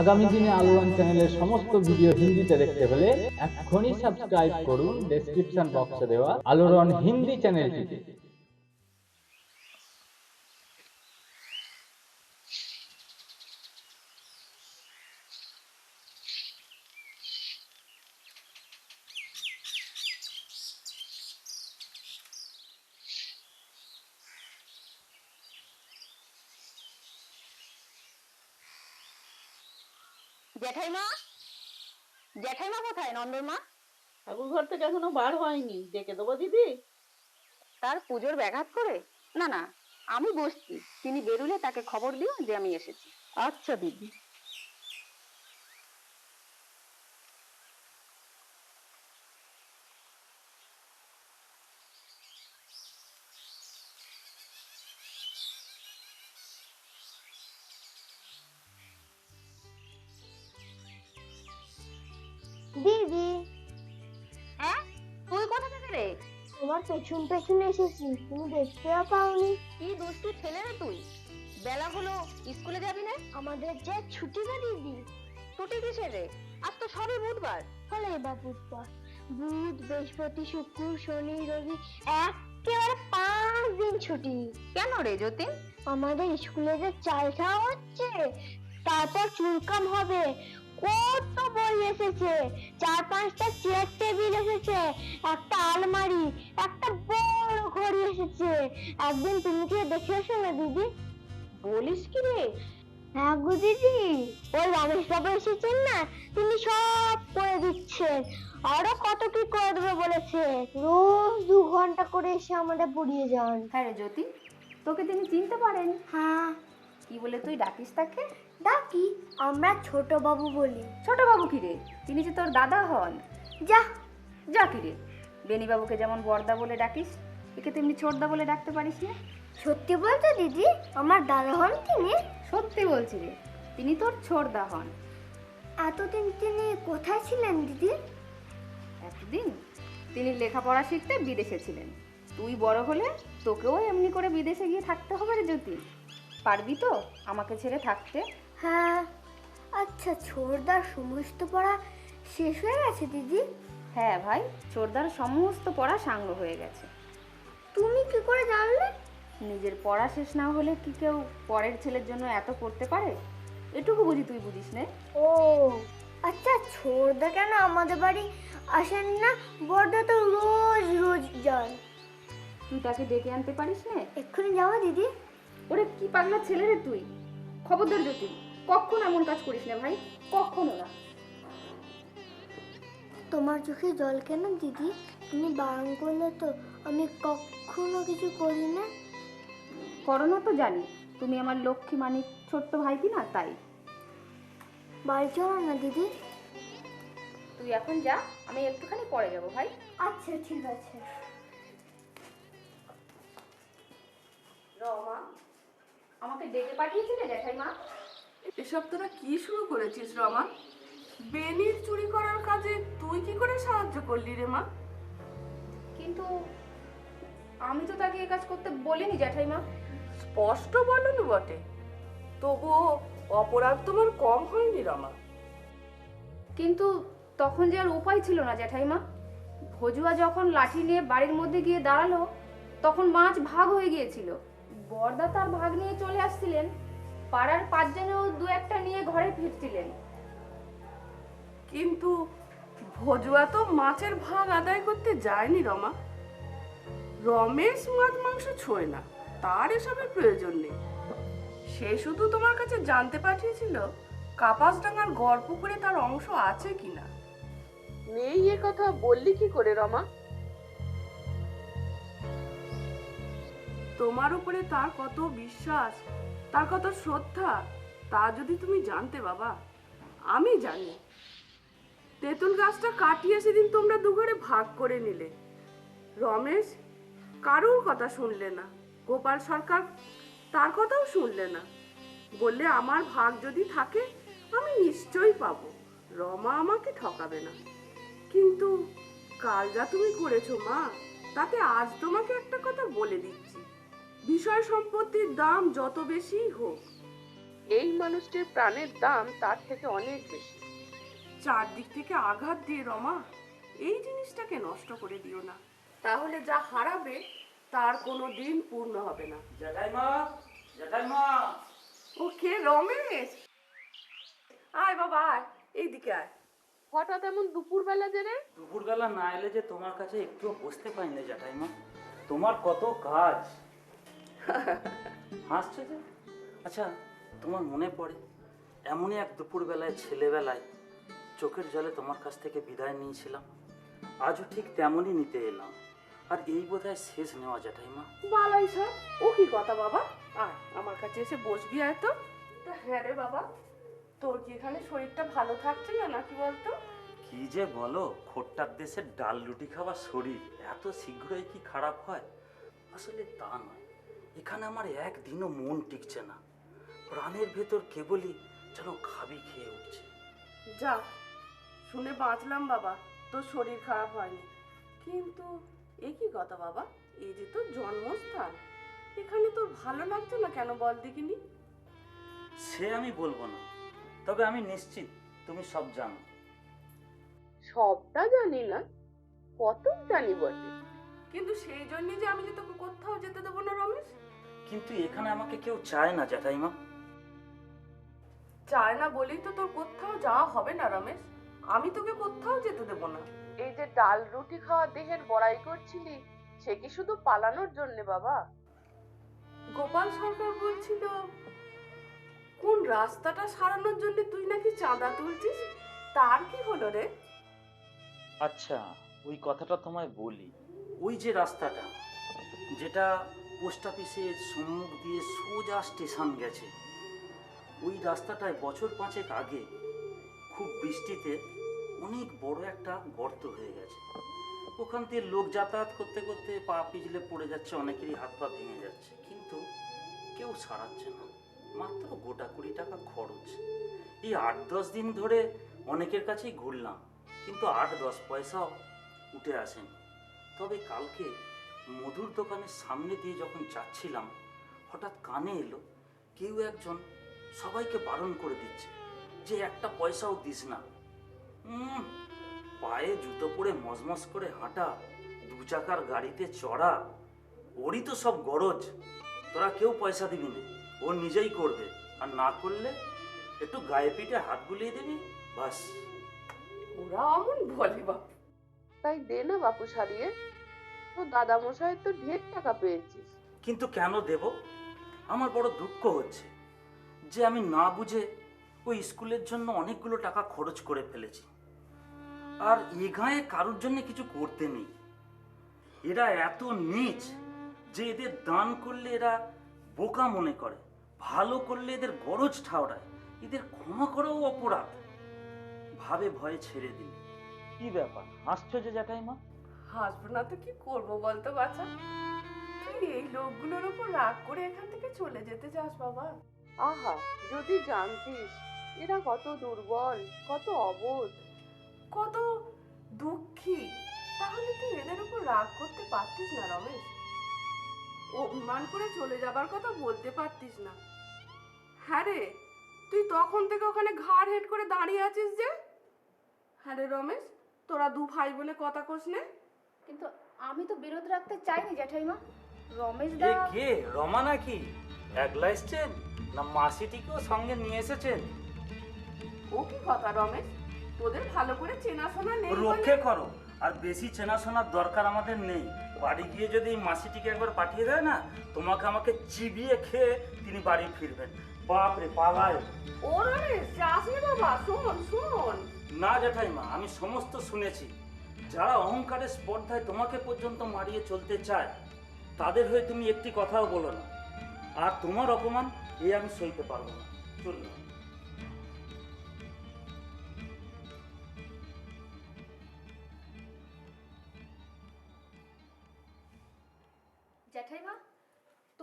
আগামী দিনে আলোড়ন চ্যানেলের সমস্ত ভিডিও হিন্দিতে দেখতে হলে এখনই সাবস্ক্রাইব করুন ডেসক্রিপশন বক্সে দেওয়া আলোড়ন হিন্দি চ্যানেলটিতে। জ্যাঠাইমা? জ্যাঠাইমা কোথায় নন্দর মা ঠাকুর ঘর থেকে এখনও বার হয়নি ডেকে দেবো দিদি। তার পুজোর ব্যাঘাত করে? না না আমি বসছি। তিনি বেরুলে তাকে খবর দিও যে আমি এসেছি। আচ্ছা দিদি দিদি। পেছন পেছন তুমি দেখতেও পাওনি। কি দুষ্টু ছেলে রে তুই? বেলা হলো স্কুলে যাবি না? আমাদের যে ছুটি ছুটি কিসের রে? আজ তো সবে বুধবার। হলে এবার বুধবার। বুধ বৃহস্পতি শুক্র শনি রবি একেবারে পাঁচ দিন ছুটি। কেন রে যতীন আমাদের স্কুলে যে চাল খাওয়া হচ্ছে তারপর চুলকাম হবে। কত বই এসেছে। চার পাঁচটা চেয়ার এসেছে একটা আলমারি একটা বড় ঘড়ি এসেছে। একদিন তুমি কি দেখে এসো না দিদি। বলিস কি রে? হ্যাঁ গো দিদি। ওই রমেশ বাবু এসেছেন না? তিনি সব করে দিচ্ছেন আরও কত কি করে দেবে বলেছে? রোজ দু ঘণ্টা করে এসে আমাদের পড়িয়ে যান। হ্যাঁ রে জ্যোতি তোকে তিনি চিনতে পারেন। হ্যাঁ। কি বলে তুই ডাকিস তাকে? ডাকি আমরা ছোট বাবু বলি। ছোট বাবু কি রে? তিনি যে তোর দাদা হন। যা যা কি রে বেনি যেমন বর্দা বলে ডাকিস একে তেমনি ছোটদা বলে ডাকতে পারিস না। সত্যি বলছো দিদি? আমার দাদা হন তিনি? সত্যি বলছি রে তিনি তোর ছোটদা হন। এতদিন তিনি কোথায় ছিলেন দিদি? এতদিন তিনি লেখাপড়া শিখতে বিদেশে ছিলেন। তুই বড় হলে তোকেও এমনি করে বিদেশে গিয়ে থাকতে হবে রে জ্যোতি। পারবি তো আমাকে ছেড়ে থাকতে? হ্যাঁ। আচ্ছা ছোটদার সমস্ত পড়া শেষ হয়ে গেছে দিদি? হ্যাঁ ভাই চোরদার সমস্ত পড়া সাঙ্গ হয়ে গেছে। তুমি কি করে জানলে? নিজের পড়া শেষ না হলে কি কেউ পরের ছেলের জন্য এত করতে পারে? এটুকু বুঝি তুই বুঝিস না। ও আচ্ছা ছোটদা কেন আমাদের বাড়ি আসেন না? বড়দা তো রোজ রোজ যান তুই তাকে ডেকে আনতে পারিস না? এক্ষুনি যাব দিদি। ওরে কি পাগলা ছেলে রে তুই। খবরদার জ্যোতি কখনো এমন কাজ করিস না ভাই? কখনো না। তোমার চোখে জল কেন দিদি? তুমি বারণ করলে তো আমি কখনো কিছু করি না। করো না তো জানি তুমি আমার লক্ষ্মী মানিক ছোট্ট ভাই কি না তাই। বাড়ি চলো না দিদি। তুই এখন যা আমি একটুখানি পরে যাব ভাই। আচ্ছা ঠিক আছে। রমা আমাকে ডেকে পাঠিয়েছিলে জ্যাঠাই মা এসব তোরা কি শুরু করেছিস রমা বেনির চুরি করার কাজে তুই কি করে সাহায্য করলি রে মা? কিন্তু আমি তো তাকে এ কাজ করতে বলিনি জ্যাঠাই মা স্পষ্ট বলনি বটে। তবুও অপরাধ তোমার কম হয়নি রমা। কিন্তু তখন যে আর উপায় ছিল না জ্যাঠাইমা। ভজুয়া যখন লাঠি নিয়ে বাড়ির মধ্যে গিয়ে দাঁড়াল তখন মাছ ভাগ হয়ে গিয়েছিল। বর্দা তার ভাগ নিয়ে চলে আসছিলেন। পাড়ার পাঁচজনেও দু একটা নিয়ে ঘরে ফিরছিলেন। কিন্তু ভজুয়া তো মাছের ভাগ আদায় করতে যায়নি রমা। রমেশ মাছ মাংস ছোঁয় না তার এসবের প্রয়োজন নেই। সে শুধু তোমার কাছে জানতে পাঠিয়েছিল কাপাসডাঙ্গার গড় পুকুরে তার অংশ আছে কিনা। নেই এ কথা বললি কি করে রমা? তোমার উপরে তার কত বিশ্বাস তার কত শ্রদ্ধা তা যদি তুমি জানতে বাবা আমি জানি। তেঁতুল গাছটা কাটিয়ে সেদিন তোমরা দুঘরে ভাগ করে নিলে। রমেশ কারুর কথা শুনলে না, গোপাল সরকার তার কথাও শুনলে না। বললে, আমার ভাগ যদি থাকে, আমি নিশ্চয়ই পাবো। রমা আমাকে ঠকাবে না। কিন্তু কাল যা তুমি করেছ মা, তাতে আজ তোমাকে একটা কথা বলে দিচ্ছি। বিষয় সম্পত্তির দাম যত বেশিই হোক, এই মানুষটির প্রাণের দাম তার থেকে অনেক বেশি। চারদিক থেকে আঘাত দিয়ে রমা এই জিনিসটাকে নষ্ট করে দিও না। তাহলে যা হারাবে তার কোনো দিন পূর্ণ হবে না। জ্যাঠাইমা জ্যাঠাইমা ও কে রমেশ। আয় বাবা আয় এইদিকে আয়। হঠাৎ এমন দুপুরবেলা যে রে? দুপুরবেলা না এলে যে তোমার কাছে একটুও বসতে পারি না জ্যাঠাইমা তোমার কত কাজ। হাসছে যে? আচ্ছা তোমার মনে পড়ে এমনই এক দুপুরবেলায় ছেলেবেলায় চোখের জলে তোমার কাছ থেকে বিদায় নিয়েছিলাম। আজও ঠিক তেমনই নিতে এলাম। আর এই বোধহয় শেষ নেওয়া জ্যাঠাইমা বালাই সব ও কি কথা বাবা? আর আমার কাছে এসে বসবি আয় তো। তা হ্যাঁ রে বাবা তোর কি এখানে শরীরটা ভালো থাকছে না নাকি বলতো? কি যে বলো খোট্টার দেশের ডাল রুটি খাওয়া শরীর এত শীঘ্রই কি খারাপ হয়? আসলে তা নয়। এখানে আমার একদিনও মন টিকছে না। প্রাণের ভেতর কেবলই যেন খাবি খেয়ে উঠছে। যা শুনে বাঁচলাম বাবা তোর শরীর খারাপ হয়নি। কিন্তু এ কি কথা বাবা? এই যে তোর জন্মস্থান। এখানে তোর ভালো লাগছে না কেন বল দেখিনি? সে আমি বলব না। তবে আমি নিশ্চিত তুমি সব জানো। সবটা জানি না কত জানি বটে। কিন্তু সেই জন্যই যে আমি যে তোকে কোথাও যেতে দেবো না রমেশ? কিন্তু এখানে আমাকে কেউ চায় না জ্যাঠাইমা। চায় না বলেই তো তোর কোথাও যাওয়া হবে না রমেশ। আমি তোকে কোথাও যেতে দেবো না। এই যে ডাল রুটি খাওয়া দেহের বড়াই করছিলি সে কি শুধু পালানোর জন্য বাবা? গোপাল সরকার বলছিল কোন রাস্তাটা সারানোর জন্য তুই নাকি চাঁদা তুলছিস? তার কি হলো রে? আচ্ছা ওই কথাটা তোমায় বলি। ওই যে রাস্তাটা যেটা পোস্ট অফিসের সম্মুখ দিয়ে সোজা স্টেশন গেছে। ওই রাস্তাটায় বছর পাঁচেক আগে খুব বৃষ্টিতে অনেক বড় একটা গর্ত হয়ে গেছে। ওখান দিয়ে লোক যাতায়াত করতে করতে পা পিছলে পড়ে যাচ্ছে, অনেকেরই হাত পা ভেঙে যাচ্ছে। কিন্তু কেউ সারাচ্ছে না, মাত্র গোটা কুড়ি টাকা খরচ। এই আট দশ দিন ধরে অনেকের কাছেই ঘুরলাম, কিন্তু আট দশ পয়সাও উঠে আসেনি। তবে কালকে মধুর দোকানের সামনে দিয়ে যখন যাচ্ছিলাম, হঠাৎ কানে এলো, কেউ একজন সবাইকে বারণ করে দিচ্ছে যে একটা পয়সাও দিস না। পায়ে জুতো পরে মজমজ করে হাঁটা দু চাকার গাড়িতে চড়া ওরই তো সব গরজ। তোরা কেউ পয়সা দিবি না ও নিজেই করবে। আর না করলে একটু গায়ে পিঠে হাত বুলিয়ে দিবি বাস। ওরা অমন বলে বাপু। তাই দে না বাপু সারিয়ে। তো দাদা মশাই তো ঢের টাকা পেয়েছিস। কিন্তু কেন দেব? আমার বড় দুঃখ হচ্ছে যে আমি না বুঝে ওই স্কুলের জন্য অনেকগুলো টাকা খরচ করে ফেলেছি। আর এ গায়ে কারোর জন্য কিছু করতে নেই। এরা এত নীচ যে এদের দান করলে এরা বোকা মনে করে ভালো করলে এদের গরজ ঠাওরায় এদের ক্ষমা করাও অপরাধ। ভাবে ভয়ে ছেড়ে দিল। কি ব্যাপার হাসছো যে জ্যাঠাইমা? হাসবো না তো কি করব বলতো বাচ্চা তুই এই লোকগুলোর উপর রাগ করে এখান থেকে চলে যেতে চাস বাবা? আহা যদি জানতিস এরা কত দুর্বল কত অবোধ। কত দুঃখী। তাহলে তুই এদের উপর রাগ করতে পারতিস না রমেশ। অভিমান করে চলে যাবার কথা বলতে পারতিস না। হ্যাঁ রে তুই তখন থেকে ওখানে ঘাড় হেট করে দাঁড়িয়ে আছিস যে। হ্যাঁ রে রমেশ তোরা দু ভাই বোনে কথা কোস নে। কিন্তু আমি তো বিরোধ রাখতে চাইনি জ্যাঠাইমা রমেশ দা কে? রমা নাকি? একলা এসছেন? না মাসিটিকেও সঙ্গে নিয়ে এসেছেন? ও কি কথা রমেশ? তোদের ভালো করে চেনাশোনা নেই রক্ষে করো। আর বেশি চেনাশোনার দরকার আমাদের নেই। বাড়ি গিয়ে যদি এই মাসিটিকে একবার পাঠিয়ে দেয় না তোমাকে আমাকে চিবিয়ে খেয়ে তিনি বাড়ি ফিরবেন। বাপরে পালায় ও যাস নে বাবা শোন শোন। না জ্যাঠাইমা আমি সমস্ত শুনেছি। যারা অহংকারের স্পর্ধায় তোমাকে পর্যন্ত মারিয়ে চলতে চায় তাদের হয়ে তুমি একটি কথাও বলো না। আর তোমার অপমান এ আমি সইতে পারব না। চলুন।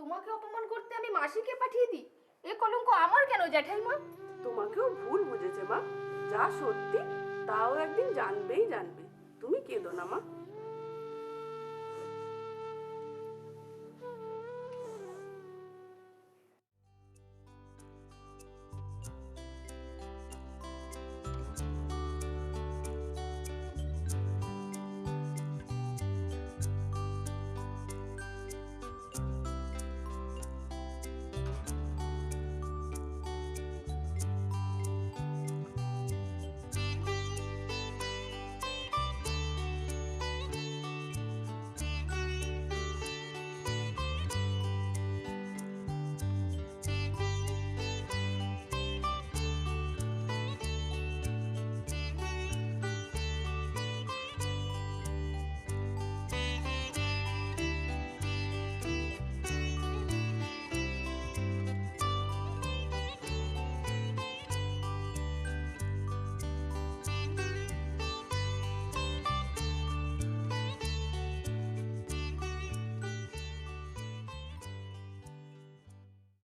তোমাকে অপমান করতে আমি মাসিকে পাঠিয়ে দিই? এ কলঙ্ক আমার কেন জ্যাঠাইমা? তোমাকেও ভুল বুঝেছে মা। যা সত্যি, তাও একদিন জানবেই জানবে। তুমি কেঁদো না মা।